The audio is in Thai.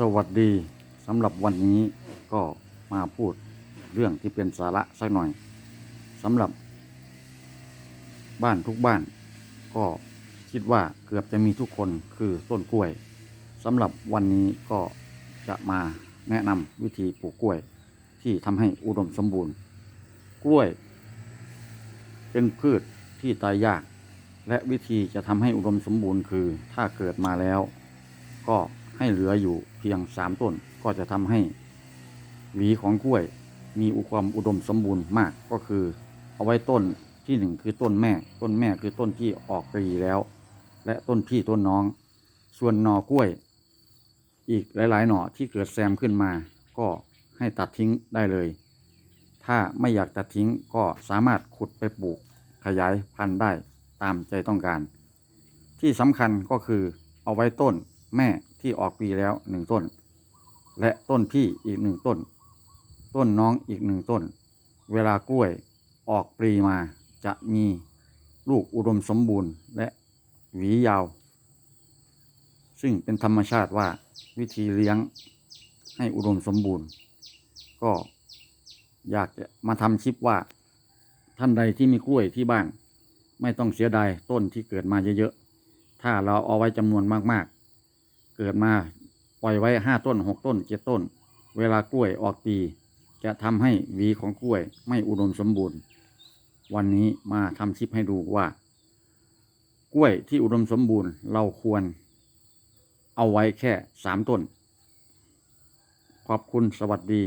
สวัสดีสำหรับวันนี้ก็มาพูดเรื่องที่เป็นสาระสักหน่อยสำหรับ บ้านทุกบ้าน ก็คิดว่าเกือบจะมีทุกคนคือต้นกล้วยสำหรับวันนี้ก็จะมาแนะนำวิธีปลูกกล้วย ที่ทำให้อุดมสมบูรณ์ กล้วย เป็นพืชที่ตายยาก และวิธีจะทำให้อุดมสมบูรณ์คือถ้าเกิดมาแล้ว ก็ ให้เหลืออยู่เพียงสามต้น ก็จะทำให้หวีของกล้วยมีอุความอุดมสมบูรณ์มากก็คือ เอาไว้ต้นที่หนึ่งคือต้นแม่ ต้นแม่คือต้นที่ออกปลีแล้ว และต้นพี่ต้นน้อง ส่วนหน่อกล้วย อีกหลาย ๆ หน่อที่เกิดแซมขึ้นมา ก็ให้ตัดทิ้งได้เลย ถ้าไม่อยากตัดทิ้งก็สามารถขุดไปปลูก ขยายพันธุ์ได้ตามใจต้องการ ที่สำคัญก็คือเอาไว้ต้นแม่ ที่ออกปีแล้วหนึ่งต้น และต้นพี่อีกหนึ่งต้น ต้นน้องอีกหนึ่งต้น เวลากล้วยออกปลีมาจะมีลูกอุดมสมบูรณ์และหวียาว ซึ่งเป็นธรรมชาติว่าวิธีเลี้ยงให้อุดมสมบูรณ์ ก็อยากจะมาทำคลิปว่าท่านใดที่มีกล้วยที่บ้าน ไม่ต้องเสียดายต้นที่เกิดมาเยอะๆ ถ้าเราเอาไว้จำนวนมากๆ เกิดมาปล่อยไว้ห้าต้นหกต้นเจ็ดต้น เวลากล้วยออกปี จะทำให้หวีของกล้วยไม่อุดมสมบูรณ์ วันนี้มาทำคลิปให้ดูว่า กล้วยที่อุดมสมบูรณ์เราควร เอาไว้แค่สามต้น ขอบคุณสวัสดี